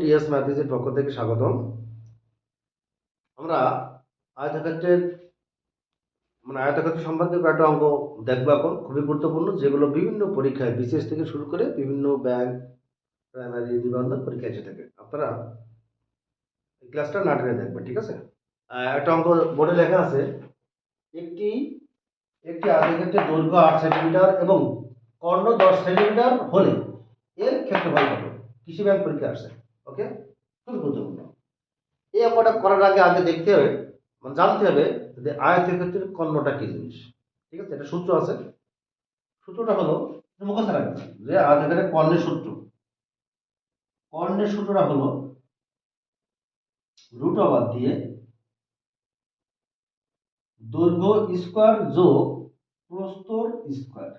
T S ম্যাথিসের পক্ষ থেকে স্বাগতম। আমরা আয়তক্ষেত্রের মানে আয়তক্ষেত্র সম্বন্ধে কয়েকটা অঙ্ক দেখব এখন, খুবই গুরুত্বপূর্ণ, যেগুলো বিভিন্ন পরীক্ষায়, বিশেষ থেকে শুরু করে বিভিন্ন ব্যাংক, প্রাইমারি, নিবন্ধন পরীক্ষা এসে থাকে। আপনারা ক্লাসটা না দেখবেন, ঠিক আছে? একটা অঙ্ক বোর্ডে লেখা আছে, একটি একটি আয়তক্ষেত্রের দৈর্ঘ্য আট সেন্টিমিটার এবং কর্ণ দশ সেন্টিমিটার হলে এর ক্ষেত্রফল কত? কৃষি ব্যাংক পরীক্ষা আসছে খুবই গুরুত্বপূর্ণ এই অঙ্কটা করার আগে আগে দেখতে হবে মানে জানতে হবে যে আয়তক্ষেত্রের কর্ণটা কি জিনিস। ঠিক আছে? এটা সূত্র আছে। সূত্রটা হলো মুখস্থ রাখবেন। যে আয়তক্ষেত্রের কর্ণের সূত্র। কর্ণের সূত্রটা হলো রুট ওভার দিয়ে দৈর্ঘ্য স্কোয়ার যোগ প্রস্তর স্কোয়ার।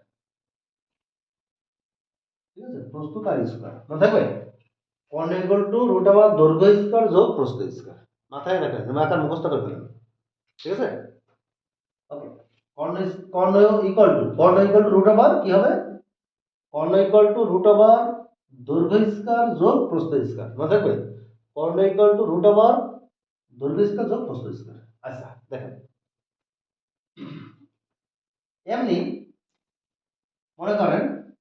ঠিক আছে? প্রস্তুত আর স্কোয়ার। না থাকবে? কর্ণ ইকুয়াল টু রুট ওভার দৈর্ঘ্য স্কোয়ার যোগ প্রস্থ স্কোয়ার মাথায় রাখেন মাথার মুখস্থ করে ফেলেন ঠিক আছে? ওকে কর্ণ কর্ণ ইকুয়াল টু কর্ণ ইকুয়াল টু রুট ওভার কি হবে? কর্ণ ইকুয়াল টু রুট ওভার দৈর্ঘ্য স্কোয়ার যোগ প্রস্থ স্কোয়ার মনে থাকবে? কর্ণ ইকুয়াল টু রুট ওভার দৈর্ঘ্য স্কোয়ার যোগ প্রস্থ স্কোয়ার আচ্ছা দেখেন। এমনি, মনে করেন,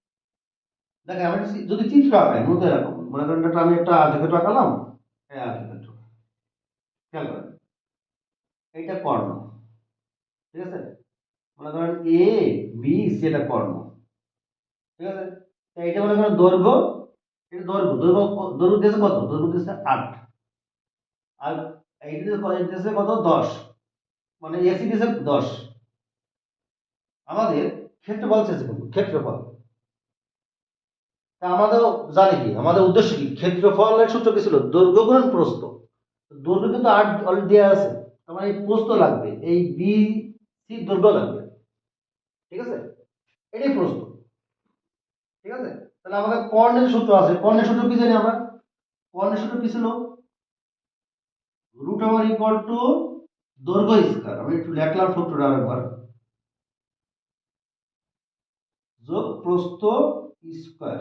দেখেন, আমি যদি- যদি চিত্র আঁকাই, মূলত এরকম। মনে করেন একটা আমি একটা আধিক্ষেত্র আঁকালাম হ্যাঁ আধিক্ষেত্র খেয়াল করেন, এইটা কর্ণ, ঠিক আছে? মনে করেন এ বি সি এটা কর্ণ, ঠিক আছে? তা এটা মনে করেন দৈর্ঘ্য, এটা দৈর্ঘ্য দৈর্ঘ্য দৈর্ঘ্য দিয়েছে কত? দৈর্ঘ্য দিয়েছে আট। আর এইটা এটা দিয়েছে কত? দশ। মানে এসি দিয়েছে দশ। আমাদের ক্ষেত্রফল চেয়েছে ক্ষেত্রফল। আমাদের জানি কি, আমাদের উদ্দেশ্য কি? ক্ষেত্রফলের সূত্র কি ছিল? দৈর্ঘ্য গুণন প্রস্থ। দৈর্ঘ্য কিন্তু আট অলরেডি দেওয়া আছে। আমার এই প্রস্থ লাগবে, এই বি সি দৈর্ঘ্য লাগবে। ঠিক আছে? এটাই প্রস্থ। ঠিক আছে? তাহলে আমাদের কর্ণের সূত্র আছে। কর্ণের সূত্র কি জানি আমরা? কর্ণের সূত্র কি ছিল? রুট ওভার ইকুয়াল টু দৈর্ঘ্য স্কয়ার আমি একটু লেখলাম সূত্রটা আরেকবার। যোগ প্রস্থ স্কয়ার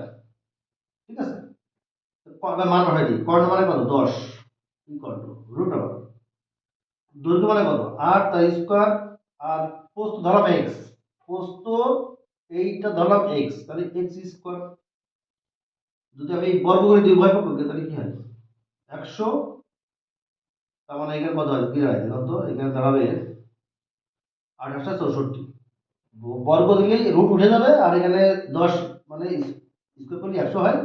ঠিক আছে? মান হয় দিই। কর্ণ মানে কত? দশ। টু রুট ওভার দৈর্ঘ্য মানে কত? আট তার স্কোয়ার আর পোস্ত ধরলাম এক্স পোস্ত, এইটা ধরলাম এক্স তাহলে এক্স স্কোয়ার যদি আমি বর্গ করে দিই উভয় পক্ষকে, তাহলে কি হয়? একশো। তার মানে এখানে কত হয়? বিরাট দেখুন তো, এখানে দাঁড়াবে আঠাশটা চৌষট্টি। বর্গ দিলেই রুট উঠে যাবে, আর এখানে দশ মানে স্কোয়ার করলে একশো হয়।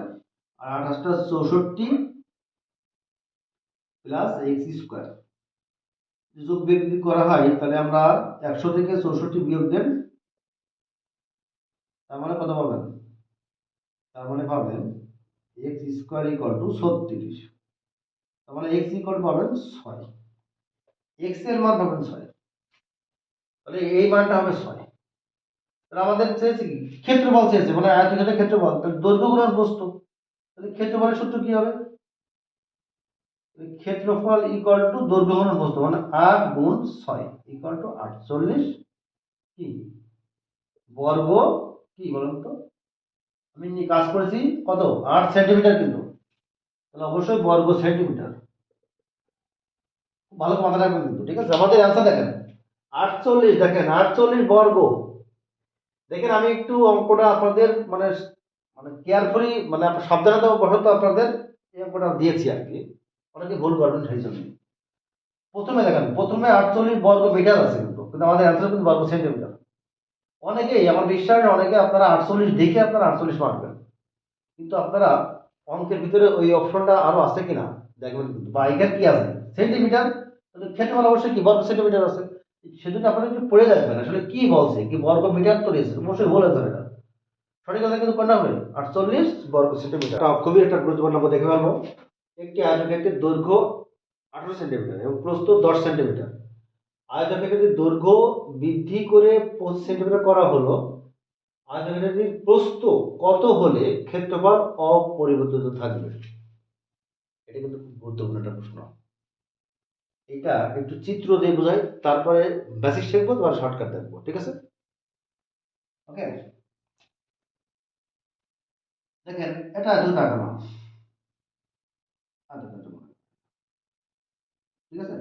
আর আঠাশটা চৌষট্টি প্লাস এক্স স্কোয়ার যোগ বিয়োগ করা হয়, তাহলে আমরা একশো থেকে চৌষট্টি বিয়োগ দেন, তার মানে কত পাবেন? তার মানে পাবেন এক্স স্কোয়ার ইকুয়াল টু ছত্রিশ। তার মানে এক্স ইকুয়াল পাবেন ছয়। এক্সের মান পাবেন ছয়। তাহলে এই মানটা হবে ছয়। তাহলে আমাদের চেয়েছে কি? ক্ষেত্রফল চেয়েছে মানে আয়তক্ষেত্রের ক্ষেত্রফল। তাহলে দৈর্ঘ্য গুণন বস্তু। ক্ষেত্রফলের সূত্র কি হবে? ক্ষেত্রফল ইকুয়াল টু দৈর্ঘ্য গুণন বস্তু মানে আট গুণ ছয় ইকুয়াল টু আটচল্লিশ কি? বর্গ কি বলুন তো? আমি নিয়ে কাজ করেছি কত? আট সেন্টিমিটার কিন্তু। তাহলে অবশ্যই বর্গ সেন্টিমিটার। ভালো মাথা রাখবেন কিন্তু, ঠিক আছে? আমাদের অ্যান্সার দেখেন। আটচল্লিশ দেখেন, আটচল্লিশ বর্গ। দেখেন আমি একটু অঙ্কটা আপনাদের মানে মানে কেয়ারফুলি মানে সাবধানতা বশত আপনাদের অঙ্কটা দিয়েছি আর কি। অনেকে ভুল করবেন সেই জন্য প্রথমে দেখেন, প্রথমে আটচল্লিশ বর্গ মিটার আছে কিন্তু কিন্তু আমাদের অ্যান্সার কিন্তু বর্গ সেন্টিমিটার অনেকেই, আমার বিশ্বাস অনেকে আপনারা আটচল্লিশ দেখে আপনারা আটচল্লিশ মারবেন। কিন্তু আপনারা অঙ্কের ভিতরে ওই অপশনটা আরও আছে কিনা দেখবেন কিন্তু, বা এখানে কি আছে? সেন্টিমিটার ক্ষেত্রফল অবশ্যই কি বর্গ সেন্টিমিটার আছে? সেজন্য আপনারা একটু পড়ে যাবেন আসলে কি বলছে, কি বর্গ মিটার তো রয়েছে, অবশ্যই আছে এটা সঠিক কথা কিন্তু কোনটা হবে আটচল্লিশ বর্গ সেন্টিমিটার। খুবই একটা গুরুত্বপূর্ণ অঙ্ক দেখে ফেলব। একটি আয়তক্ষেত্রের দৈর্ঘ্য আঠারো সেন্টিমিটার এবং প্রস্থ দশ সেন্টিমিটার। আয়তক্ষেত্রের দৈর্ঘ্য বৃদ্ধি করে পঁচিশ সেন্টিমিটার করা হলো। আয়তক্ষেত্রের প্রস্থ কত হলে ক্ষেত্রফল অপরিবর্তিত থাকবে? এটা কিন্তু খুব গুরুত্বপূর্ণ একটা প্রশ্ন। এটা একটু চিত্র দিয়ে বোঝাই, তারপরে বেসিক শিখব তোমার শর্টকাট দেখব, ঠিক আছে? ওকে দেখেন, এটা দুটো আঁকালাম ঠিক আছে?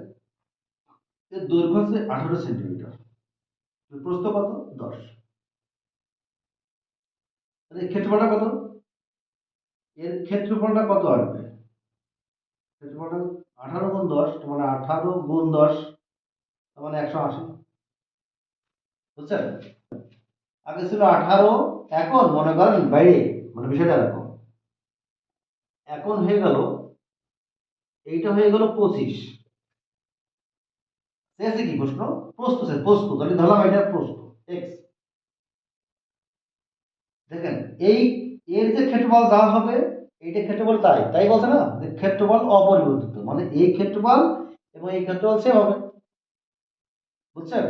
এর দৈর্ঘ্য হচ্ছে আঠারো সেন্টিমিটার। প্রস্থ কত? দশ। ক্ষেত্রফলটা কত? এর ক্ষেত্রফলটা কত আসবে? ক্ষেত্রফলটা আঠারো গুণ দশ মানে আঠারো গুণ দশ মানে একশো আশি। বুঝছেন? আগে ছিল আঠারো, এখন মনে করেন বাইরে মানে বিষয়টা এরকম। এখন হয়ে গেল, এইটা হয়ে গেল পঁচিশ। শেষে কি প্রশ্ন? প্রস্তুত আছে প্রস্তুত। আমি ধরলাম এটা প্রস্তুত। এক্স দেখেন, এই, এর যে ক্ষেত্রফল যা হবে, এইটা ক্ষেত্রফল তাই। তাই বলছে না? যে ক্ষেত্রফল অপরিবর্তিত। মানে এই ক্ষেত্রফল এবং এই ক্ষেত্রফল সেম হবে। বুঝছেন?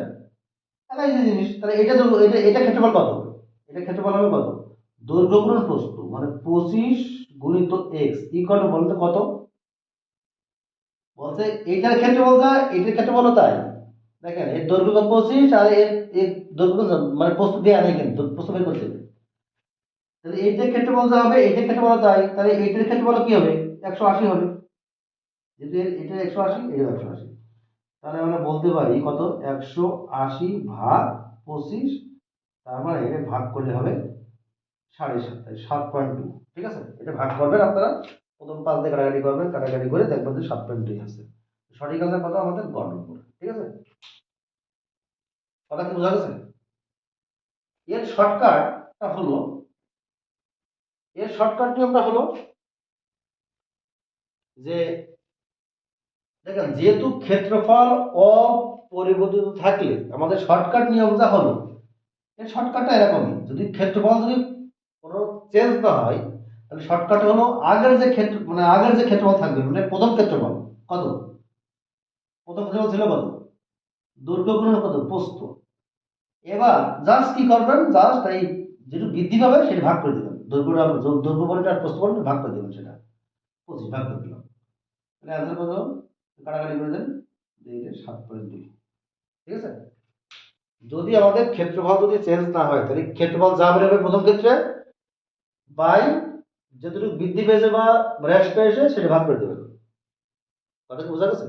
তাহলে এই যে জিনিস, তাহলে এটা এটা এটা ক্ষেত্রফল কত? এটা ক্ষেত্রফল হবে কত? দৈর্ঘ্য গুণন প্রস্থ মানে পঁচিশ গুণিত এক্স ইকুয়াল বলুন তো কত? বলছে এইটার ক্ষেত্রফল যা এটার বলো তাই। দেখেন, এর দৈর্ঘ্য পঁচিশ আর এর এর দৈর্ঘ্য মানে প্রস্থ দেওয়া নেই কিন্তু প্রস্থ বের করতে তাহলে এইটার ক্ষেত্রে বলতে হবে, এইটার ক্ষেত্রে বলো তাই, তাহলে এইটার ক্ষেত্রে বলো কি হবে? একশো আশি হবে। যেহেতু এর- এটা একশো আশি, এটা একশো আশি। তাহলে আমরা বলতে পারি কত? একশো আশি ভাগ পঁচিশ, তার মানে ভাগ করলে হবে সাড়ে সাত সাত পয়েন্ট টু ঠিক আছে? এটা ভাগ করবেন আপনারা। প্রথম পাঁচ দিয়ে কাটাকাটি করবেন, কাটাকাটি করে দেখবেন যে সাত পয়েন্ট দুই আছে সঠিক আনসার কত? আমাদের গ নম্বর, ঠিক আছে? কথা কি বোঝা গেছে? এর শর্টকাটটা হলো, এর শর্টকাট নিয়মটা হলো যে, দেখেন, যেহেতু ক্ষেত্রফল অপরিবর্তিত থাকলে আমাদের শর্টকাট নিয়মটা হলো, এর শর্টকাটটা এরকমই। যদি ক্ষেত্রফল যদি কোনো চেঞ্জ না হয়, তাহলে শর্টকাট হলো আগের যে ক্ষেত্র মানে আগের যে ক্ষেত্রফল থাকবে মানে প্রথম ক্ষেত্রফল, কত? প্রথম ক্ষেত্রফল ছিল কত? দৈর্ঘ্য গুণন কত? প্রস্থ। এবার জাস্ট কি করবেন? জাস্ট এই যেটু বৃদ্ধি পাবে, সেটা ভাগ করে দেবেন। দৈর্ঘ্যটা য- দৈর্ঘ্য বলটা আর প্রস্থ বলটা ভাগ করে দেবেন সেটা। পঁচিশ ভাগ করে দিলাম। তাহলে অ্যান্সার কত? কাটাকাটি করে দেন। এইটা সাত পয়েন্ট দুই। ঠিক আছে? যদি আমাদের ক্ষেত্রফল যদি চেঞ্জ না হয়, তাহলে ক্ষেত্রফল যা বেরোবে প্রথম ক্ষেত্রে বাই যতটুকু বৃদ্ধি পেয়েছে বা হ্রাস পেয়েছে সেটা ভাগ করে দেবেন কথা বোঝা গেছে?